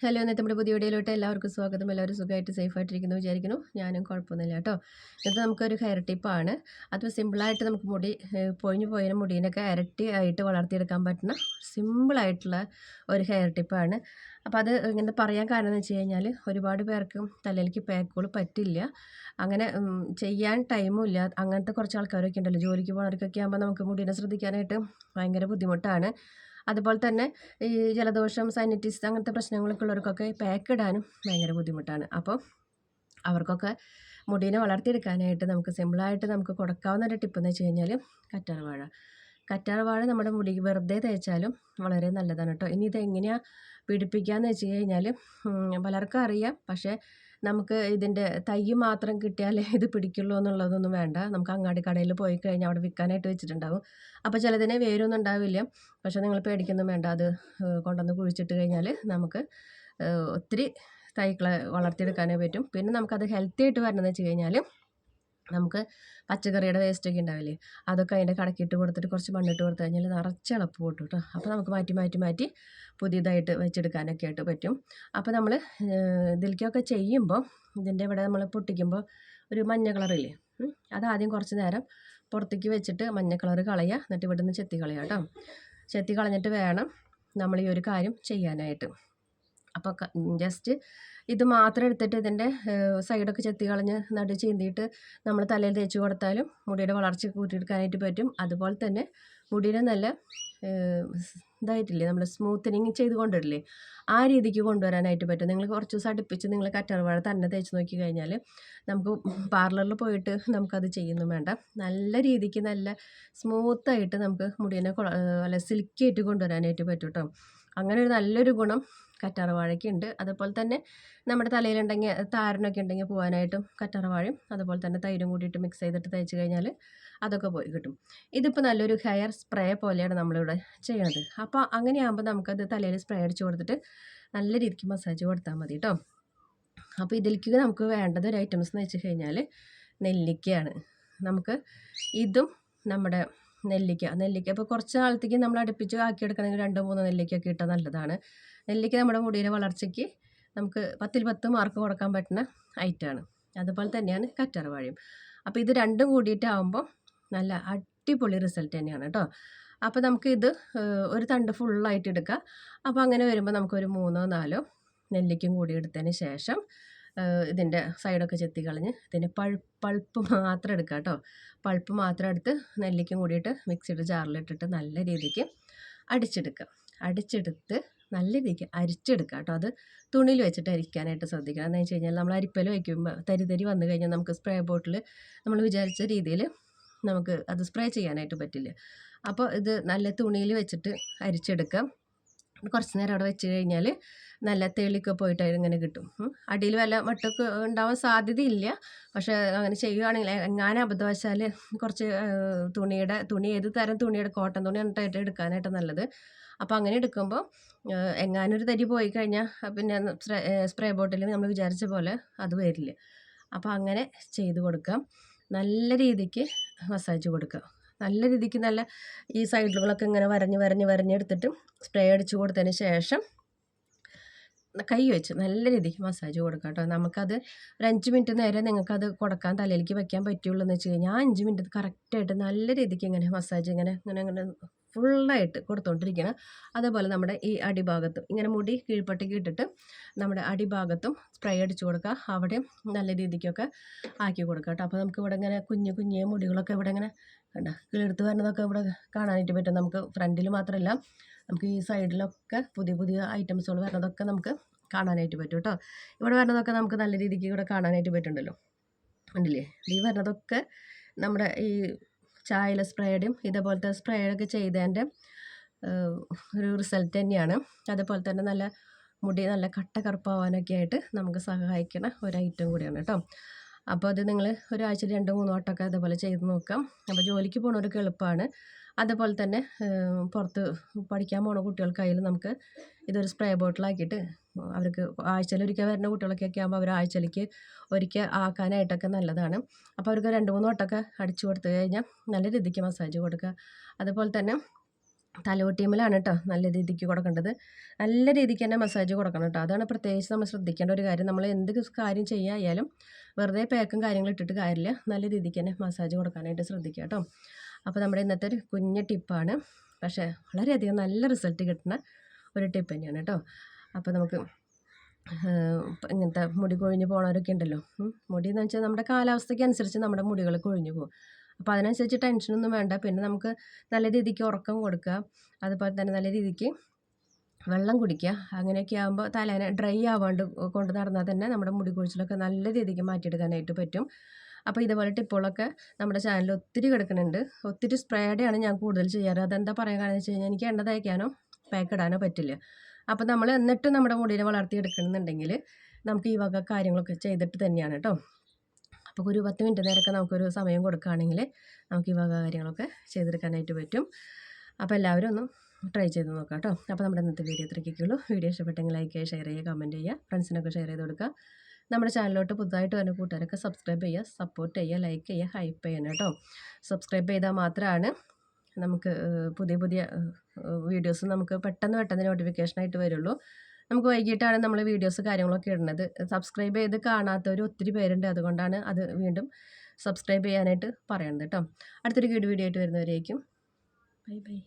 Hello ഇന്നത്തെ നമ്മുടെ പുതിയ വീഡിയോയിലോട്ട് എല്ലാവർക്കും സ്വാഗതം. എല്ലാവരും സുഖമായിട്ട് സേഫ് ആയിട്ടിരിക്കുന്നു വിചാരിക്കുന്നു. ഞാനും കുഴപ്പമൊന്നുമില്ല കേട്ടോ. ഇത് നമുക്കൊരു ഹെയർ ടിപ്പാണ്. അത് സിമ്പിളായിട്ട് നമുക്ക് മുടി പൊഴിഞ്ഞു പോയ മുടീനൊക്കെ ഇരട്ടി ആയിട്ട് വളർത്തിയെടുക്കാൻ പറ്റുന്ന സിമ്പിളായിട്ടുള്ള ഒരു ഹെയർ ടിപ്പാണ്. അപ്പോൾ അത് ഇങ്ങനെ പറയാൻ കാരണം എന്ന് വെച്ച് കഴിഞ്ഞാൽ ഒരുപാട് പേർക്ക് തലയിലേക്ക് പാക്കുകൾ പറ്റില്ല. അങ്ങനെ ചെയ്യാൻ ടൈമും ഇല്ല. അങ്ങനത്തെ കുറച്ച് ആൾക്കാരൊക്കെ ഉണ്ടല്ലോ. ജോലിക്ക് പോകുന്നവർക്കൊക്കെ ആകുമ്പോൾ നമുക്ക് മുടീനെ ശ്രദ്ധിക്കാനായിട്ട് ഭയങ്കര ബുദ്ധിമുട്ടാണ്. അതുപോലെ തന്നെ ഈ ജലദോഷം സൈനറ്റിസ് അങ്ങനത്തെ പ്രശ്നങ്ങളൊക്കെ ഉള്ളവർക്കൊക്കെ പാക്ക് ഇടാനും ഭയങ്കര ബുദ്ധിമുട്ടാണ്. അപ്പോൾ അവർക്കൊക്കെ മുടീനെ വളർത്തിയെടുക്കാനായിട്ട് നമുക്ക് സിമ്പിളായിട്ട് നമുക്ക് കൊടുക്കാവുന്ന ഒരു ടിപ്പ് എന്ന് വെച്ച് കഴിഞ്ഞാൽ കറ്റാർവാഴ കറ്റാർവാഴ നമ്മുടെ മുടി വെറുതെ തേച്ചാലും വളരെ നല്ലതാണ് കേട്ടോ. ഇനി ഇത് എങ്ങനെയാണ് പിടിപ്പിക്കാന്ന് വെച്ച് കഴിഞ്ഞാൽ പലർക്കും അറിയാം. പക്ഷേ നമുക്ക് ഇതിന്റെ തൈ മാത്രം കിട്ടിയാലേ ഇത് പിടിക്കുള്ളൂ എന്നുള്ളതൊന്നും വേണ്ട. നമുക്ക് അങ്ങാടി കടയിൽ പോയി കഴിഞ്ഞാൽ അവിടെ വിൽക്കാനായിട്ട് വെച്ചിട്ടുണ്ടാവും. അപ്പോൾ ചിലതിനെ വേരൊന്നും ഉണ്ടാവില്ല. പക്ഷേ നിങ്ങൾ പേടിക്കൊന്നും വേണ്ട. അത് കൊണ്ടുവന്ന് കുഴിച്ചിട്ട് കഴിഞ്ഞാൽ നമുക്ക് ഒത്തിരി തൈകളെ വളർത്തിയെടുക്കാനേ പറ്റും. പിന്നെ നമുക്കത് ഹെൽത്തി ആയിട്ട് വരണമെന്ന് വെച്ച് കഴിഞ്ഞാൽ നമുക്ക് പച്ചക്കറിയുടെ വേസ്റ്റൊക്കെ ഉണ്ടാവില്ലേ? അതൊക്കെ അതിന്റെ കടക്കിട്ട് കൊടുത്തിട്ട് കുറച്ച് മണ്ണിട്ട് കൊടുത്തു കഴിഞ്ഞാൽ നിറച്ച് ഇളപ്പ് പൊട്ടും കേട്ടോ അപ്പോൾ നമുക്ക് മാറ്റി മാറ്റി മാറ്റി പുതിയതായിട്ട് വെച്ചെടുക്കാനൊക്കെ ആയിട്ട് പറ്റും. അപ്പോൾ നമ്മൾ ഇതിലേക്കൊക്കെ ചെയ്യുമ്പോൾ ഇതിന്റെ ഇവിടെ നമ്മൾ പൊട്ടിക്കുമ്പോൾ ഒരു മഞ്ഞ കളറില്ലേ അത് ആദ്യം കുറച്ച് നേരം പുറത്തേക്ക് വെച്ചിട്ട് മഞ്ഞ കളർ കളയുക. എന്നിട്ട് ഇവിടുന്ന് ചെത്തി കളയുക കേട്ടോ ചെത്തി കളഞ്ഞിട്ട് വേണം നമ്മൾ ഈ ഒരു കാര്യം ചെയ്യാനായിട്ട്. അപ്പോൾ ജസ്റ്റ് ഇത് മാത്രം എടുത്തിട്ട് ഇതിന്റെ സൈഡൊക്കെ ചെത്തി കളഞ്ഞ് നടു ചീന്തിയിട്ട് നമ്മൾ തലയിൽ തേച്ച് കൊടുത്താലും മുടിയുടെ വളർച്ച കൂട്ടിയെടുക്കാനായിട്ട് പറ്റും. അതുപോലെ തന്നെ മുടിയുടെ നല്ല ഇതായിട്ടില്ലേ നമ്മൾ സ്മൂത്തനിങ് ചെയ്ത് കൊണ്ടുവരില്ലേ ആ രീതിക്ക് കൊണ്ടുവരാനായിട്ട് പറ്റും. നിങ്ങൾ കുറച്ച് ദിവസം അടുപ്പിച്ച് നിങ്ങൾ കറ്റർവാഴ തന്നെ തേച്ച് നോക്കി കഴിഞ്ഞാൽ നമുക്ക് പാർലറിൽ പോയിട്ട് നമുക്കത് ചെയ്യുന്നു വേണ്ട. നല്ല രീതിക്ക് നല്ല സ്മൂത്തായിട്ട് നമുക്ക് മുടിയെ കൊള- ഏഹ്, സിൽക്കി ആയിട്ട് കൊണ്ടുവരാനായിട്ട് പറ്റും കേട്ടോ അങ്ങനെ ഒരു നല്ലൊരു ഗുണം കറ്റാർവാഴയ്ക്കുണ്ട്. അതുപോലെ തന്നെ നമ്മുടെ തലയിലുണ്ടെങ്കിൽ താരനൊക്കെ ഉണ്ടെങ്കിൽ പോകാനായിട്ടും കറ്റാർവാഴയും അതുപോലെ തന്നെ തൈരും കൂടിയിട്ട് മിക്സ് ചെയ്തിട്ട് തയ്ച്ച് കഴിഞ്ഞാൽ അതൊക്കെ പോയി കിട്ടും. ഇതിപ്പോൾ നല്ലൊരു ഹെയർ സ്പ്രേ പോലെയാണ് നമ്മളിവിടെ ചെയ്യണത്. അപ്പോൾ അങ്ങനെയാകുമ്പോൾ നമുക്കത് തലയിൽ സ്പ്രേ അടിച്ച് കൊടുത്തിട്ട് നല്ല രീതിക്ക് മസാജ് കൊടുത്താൽ മതി കേട്ടോ അപ്പോൾ ഇതിലേക്ക് നമുക്ക് വേണ്ടത് ഒരു ഐറ്റംസ് എന്ന് വെച്ച് കഴിഞ്ഞാൽ നെല്ലിക്കയാണ്. നമുക്ക് ഇതും നമ്മുടെ നെല്ലിക്ക. നെല്ലിക്ക ഇപ്പോൾ കുറച്ച് നാളത്തേക്ക് നമ്മൾ അടുപ്പിച്ച് ആക്കിയെടുക്കണമെങ്കിൽ രണ്ട് മൂന്ന് നെല്ലിക്കൊക്കെ ഇട്ടാൽ നല്ലതാണ്. നെല്ലിക്ക നമ്മുടെ മുടിയുടെ വളർച്ചയ്ക്ക് നമുക്ക് പത്തിൽ പത്ത് മാർക്ക് കൊടുക്കാൻ പറ്റുന്ന ഐറ്റമാണ്. അതുപോലെ തന്നെയാണ് കറ്റാർവാഴയും. അപ്പോൾ ഇത് രണ്ടും കൂടിയിട്ടാകുമ്പോൾ നല്ല അടിപൊളി റിസൾട്ട് തന്നെയാണ് കേട്ടോ. അപ്പോൾ നമുക്ക് ഇത് ഒരു തണ്ട് ഫുള്ളായിട്ട് എടുക്കുക അപ്പോൾ അങ്ങനെ വരുമ്പോൾ നമുക്കൊരു മൂന്നോ നാലോ നെല്ലിക്കും കൂടി എടുത്തതിന് ശേഷം ഇതിന്റെ സൈഡൊക്കെ ചെത്തി കളഞ്ഞ് ഇതിന്റെ പൾ പൾപ്പ് മാത്രം എടുക്കുക കേട്ടോ. പൾപ്പ് മാത്രം എടുത്ത് നെല്ലിക്കും കൂടിയിട്ട് മിക്സിയുടെ ജാറിലിട്ടിട്ട് നല്ല രീതിക്ക് അടിച്ചെടുക്കുക അടിച്ചെടുത്ത് നല്ല രീതിക്ക് അരിച്ചെടുക്കുക കേട്ടോ. അത് തുണിയിൽ വെച്ചിട്ട് അരിക്കാനായിട്ട് ശ്രദ്ധിക്കണം. എന്ന് വെച്ച് കഴിഞ്ഞാൽ നമ്മൾ അരിപ്പയിൽ വയ്ക്കുമ്പോൾ തരി തരി വന്നു കഴിഞ്ഞാൽ നമുക്ക് സ്പ്രേ ബോട്ടിൽ നമ്മൾ വിചാരിച്ച രീതിയിൽ നമുക്ക് അത് സ്പ്രേ ചെയ്യാനായിട്ട് പറ്റില്ല. അപ്പോൾ ഇത് നല്ല തുണിയിൽ വെച്ചിട്ട് അരിച്ചെടുക്കാം. കുറച്ച് നേരം അവിടെ വെച്ച് കഴിഞ്ഞാൽ നല്ല തെളിയൊക്കെ പോയിട്ട് ഇങ്ങനെ കിട്ടും. അടിയിൽ വല്ല മട്ടൊക്കെ ഉണ്ടാവാൻ സാധ്യതയില്ല. പക്ഷേ അങ്ങനെ ചെയ്യുകയാണെങ്കിൽ എങ്ങാനും അബദ്ധവശാൽ കുറച്ച് തുണിയുടെ തുണി ഏത് തരം തുണിയുടെ കോട്ടൺ തുണി എന്നിട്ടായിട്ട് എടുക്കാനായിട്ട് നല്ലത്. അപ്പോൾ അങ്ങനെ എടുക്കുമ്പോൾ എങ്ങാനൊരു എങ്ങാനും ഒരു തരി പോയി കഴിഞ്ഞാൽ പിന്നെ സ്പ്രേ സ്പ്രേ ബോട്ടിൽ നമ്മൾ വിചാരിച്ച പോലെ അത് വരില്ല. അപ്പോൾ അങ്ങനെ ചെയ്ത് കൊടുക്കാം. നല്ല രീതിക്ക് മസാജ് കൊടുക്കുക നല്ല രീതിക്ക് നല്ല ഈ സൈഡുകളൊക്കെ ഇങ്ങനെ വരഞ്ഞ് വരഞ്ഞ് വരഞ്ഞെടുത്തിട്ട് സ്പ്രേ അടിച്ച് കൊടുത്തതിന് ശേഷം കൈ വെച്ച് നല്ല രീതിക്ക് മസാജ് കൊടുക്കാം കേട്ടോ. നമുക്കത് ഒരു അഞ്ച് മിനിറ്റ് നേരെ നിങ്ങൾക്കത് കൊടുക്കാൻ തലയിലേക്ക് വെക്കാൻ പറ്റുള്ളൂ എന്ന് വെച്ച് കഴിഞ്ഞാൽ ആ അഞ്ച് മിനിറ്റ് കറക്റ്റായിട്ട് നല്ല രീതിക്ക് ഇങ്ങനെ മസാജ് ഇങ്ങനെ ഇങ്ങനെ ഇങ്ങനെ ഫുള്ളായിട്ട് കൊടുത്തുകൊണ്ടിരിക്കണം അതേപോലെ നമ്മുടെ ഈ അടിഭാഗത്തും ഇങ്ങനെ മുടി കീഴ്പട്ടിക്ക് ഇട്ടിട്ട് നമ്മുടെ അടിഭാഗത്തും സ്പ്രേ അടിച്ചു കൊടുക്കുക. അവിടെ നല്ല രീതിക്കൊക്കെ ആക്കി കൊടുക്കുക കേട്ടോ. അപ്പോൾ നമുക്ക് ഇവിടെ ഇങ്ങനെ കുഞ്ഞു കുഞ്ഞു മുടികളൊക്കെ ഇവിടെ ഇങ്ങനെ കണ്ട? കിളിർത്ത് വരുന്നതൊക്കെ ഇവിടെ കാണാനായിട്ട് പറ്റും. നമുക്ക് ഫ്രണ്ടിൽ മാത്രമല്ല നമുക്ക് ഈ സൈഡിലൊക്കെ പുതിയ പുതിയ ഐറ്റംസുകൾ വരുന്നതൊക്കെ നമുക്ക് കാണാനായിട്ട് പറ്റും കേട്ടോ. ഇവിടെ വരുന്നതൊക്കെ നമുക്ക് നല്ല രീതിക്ക് ഇവിടെ കാണാനായിട്ട് പറ്റുന്നുണ്ടല്ലോ. ഉണ്ടല്ലേ ഈ വരുന്നതൊക്കെ നമ്മുടെ ഈ ചായയില സ്പ്രേയുടെയും ഇതേപോലത്തെ സ്പ്രേയൊക്കെ ചെയ്തതിന്റെ ഒരു റിസൾട്ട് തന്നെയാണ്. അതുപോലെ തന്നെ നല്ല മുടി നല്ല കട്ട കറുപ്പാവാനൊക്കെ ആയിട്ട് നമുക്ക് സഹായിക്കുന്ന ഒരു ഐറ്റം കൂടിയാണ് കേട്ടോ. അപ്പോൾ അത് നിങ്ങൾ ഒരാഴ്ചയിൽ രണ്ട് മൂന്ന് വട്ടമൊക്കെ അതേപോലെ ചെയ്ത് നോക്കാം. അപ്പോൾ ജോലിക്ക് പോകുന്നവർക്ക് എളുപ്പമാണ്. അതുപോലെ തന്നെ പുറത്ത് പഠിക്കാൻ പോകുന്ന കുട്ടികൾക്കായാലും നമുക്ക് ഇതൊരു സ്പ്രേ ബോട്ടിലാക്കിയിട്ട് അവർക്ക് ആഴ്ചയിൽ ഒരിക്കൽ വരുന്ന കുട്ടികളൊക്കെ ആകുമ്പോൾ അവർ ആഴ്ചയിലേക്ക് ഒരിക്കൽ ആക്കാനായിട്ടൊക്കെ നല്ലതാണ്. അപ്പോൾ അവർക്ക് രണ്ട് മൂന്ന് വട്ടമൊക്കെ അടിച്ചു കൊടുത്തു കഴിഞ്ഞാൽ നല്ല രീതിക്ക് മസാജ് കൊടുക്കുക. അതുപോലെ തന്നെ തലോട്ടിയമ്മലാണ് കേട്ടോ നല്ല രീതിക്ക് കൊടുക്കേണ്ടത്. നല്ല രീതിക്ക് തന്നെ മസാജ് കൊടുക്കണം കേട്ടോ അതാണ് പ്രത്യേകിച്ച് നമ്മൾ ശ്രദ്ധിക്കേണ്ട ഒരു കാര്യം. നമ്മൾ എന്ത് കാര്യം ചെയ്യായാലും വെറുതെ പേക്കും കാര്യങ്ങളും ഇട്ടിട്ട് കാര്യമില്ല. നല്ല രീതിക്ക് തന്നെ മസാജ് കൊടുക്കാനായിട്ട് ശ്രദ്ധിക്കുക കേട്ടോ അപ്പോൾ നമ്മുടെ ഇന്നത്തെ ഒരു കുഞ്ഞ് ടിപ്പാണ് പക്ഷേ വളരെയധികം നല്ല റിസൾട്ട് കിട്ടുന്ന ഒരു ടിപ്പ് തന്നെയാണ് കേട്ടോ അപ്പോൾ നമുക്ക് ഇങ്ങനത്തെ മുടി കൊഴിഞ്ഞ് പോണവരൊക്കെ ഉണ്ടല്ലോ. മുടി എന്ന് വെച്ചാൽ നമ്മുടെ കാലാവസ്ഥയ്ക്ക് അനുസരിച്ച് നമ്മുടെ മുടികൾ കൊഴിഞ്ഞു പോകും. അപ്പോൾ അതിനനുസരിച്ച് ടെൻഷനൊന്നും വേണ്ട. പിന്നെ നമുക്ക് നല്ല രീതിക്ക് ഉറക്കം കൊടുക്കുക അതുപോലെ തന്നെ നല്ല രീതിക്ക് വെള്ളം കുടിക്കുക അങ്ങനെയൊക്കെ ആകുമ്പോൾ തലേനെ ഡ്രൈ ആവാണ്ട് കൊണ്ട് നടന്നാൽ തന്നെ നമ്മുടെ മുടി കൊഴിച്ചിലൊക്കെ നല്ല രീതിക്ക് മാറ്റിയെടുക്കാനായിട്ട് പറ്റും. അപ്പോൾ ഇതുപോലെ ടിപ്പുകളൊക്കെ നമ്മുടെ ചാനലിൽ ഒത്തിരി കിടക്കുന്നുണ്ട്. ഒത്തിരി സ്പ്രേഡാണ് ഞാൻ കൂടുതൽ ചെയ്യാറ്. അതെന്താ പറയാൻ കാരണം വെച്ച് കഴിഞ്ഞാൽ എനിക്ക് എണ്ണ തയ്ക്കാനോ പാക്ക് ഇടാനോ പറ്റില്ല. അപ്പോൾ നമ്മൾ എന്നിട്ട് നമ്മുടെ മുടിനെ വളർത്തിയെടുക്കണമെന്നുണ്ടെങ്കിൽ നമുക്ക് ഈ വക കാര്യങ്ങളൊക്കെ ചെയ്തിട്ട് തന്നെയാണ് കേട്ടോ അപ്പോൾ ഒരു പത്ത് മിനിറ്റ് നേരമൊക്കെ നമുക്കൊരു സമയം കൊടുക്കുകയാണെങ്കിൽ നമുക്ക് ഈ വക കാര്യങ്ങളൊക്കെ ചെയ്തെടുക്കാനായിട്ട് പറ്റും. അപ്പോൾ എല്ലാവരും ഒന്ന് ട്രൈ ചെയ്ത് നോക്കാം കേട്ടോ. അപ്പോൾ നമ്മുടെ ഇന്നത്തെ വീഡിയോ ഇത്രയ്ക്കുള്ളൂ വീഡിയോ ഇഷ്ടപ്പെട്ടെങ്കിൽ ലൈക്ക് ചെയ്യുക ഷെയർ ചെയ്യുക കമന്റ് ചെയ്യുക ഫ്രണ്ട്സിനൊക്കെ ഷെയർ ചെയ്ത് കൊടുക്കുക. നമ്മുടെ ചാനലിലോട്ട് പുതുതായിട്ട് വരുന്ന കൂട്ടുകാരൊക്കെ സബ്സ്ക്രൈബ് ചെയ്യുക സപ്പോർട്ട് ചെയ്യുക ലൈക്ക് ചെയ്യുക ഹൈപ്പ് ചെയ്യണം കേട്ടോ. സബ്സ്ക്രൈബ് ചെയ്താൽ മാത്രമാണ് നമുക്ക് പുതിയ പുതിയ വീഡിയോസ് നമുക്ക് പെട്ടെന്ന് പെട്ടെന്ന് നോട്ടിഫിക്കേഷനായിട്ട് വരുള്ളൂ. നമുക്ക് വൈകിട്ടാണ് നമ്മൾ വീഡിയോസ് കാര്യങ്ങളൊക്കെ ഇടുന്നത്. സബ്സ്ക്രൈബ് ചെയ്ത് കാണാത്തവർ ഒത്തിരി പേരുണ്ട്. അതുകൊണ്ടാണ് അത് വീണ്ടും സബ്സ്ക്രൈബ് ചെയ്യാനായിട്ട് പറയുന്നത് കേട്ടോ അടുത്തൊരു വീഡിയോ ആയിട്ട് വരുന്നവരേക്കും. Bye bye